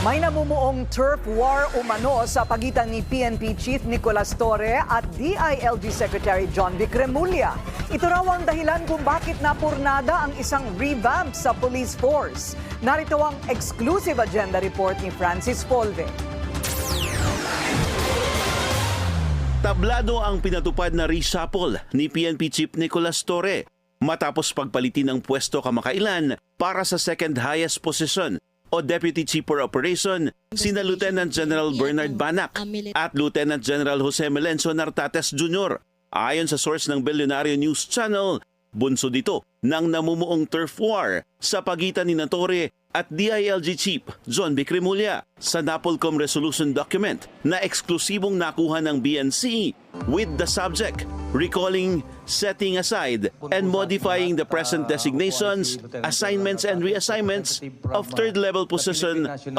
May namumuong turf war umano sa pagitan ni PNP Chief Nicolas Torre at DILG Secretary John Vic Remulla. Ito raw ang dahilan kung bakit napurnada ang isang revamp sa police force. Narito ang exclusive agenda report ni Francis Polve. Tablado ang pinatupad na reshuffle ni PNP Chief Nicolas Torre matapos pagpalitin ang pwesto kamakailan para sa second highest position o Deputy Chief for Operation sina Lieutenant General Bernard Banak at Lieutenant General Jose Melencio Nartates Jr. Ayon sa source ng Billionario News Channel, bunso dito ng namumuong turf war sa pagitan ni Torre at DILG Chief John Vic Remulla sa Napolcom Resolution Document na eksklusibong nakuha ng BNC with the subject recalling, setting aside, and modifying the present designations, assignments, and reassignments of third-level position of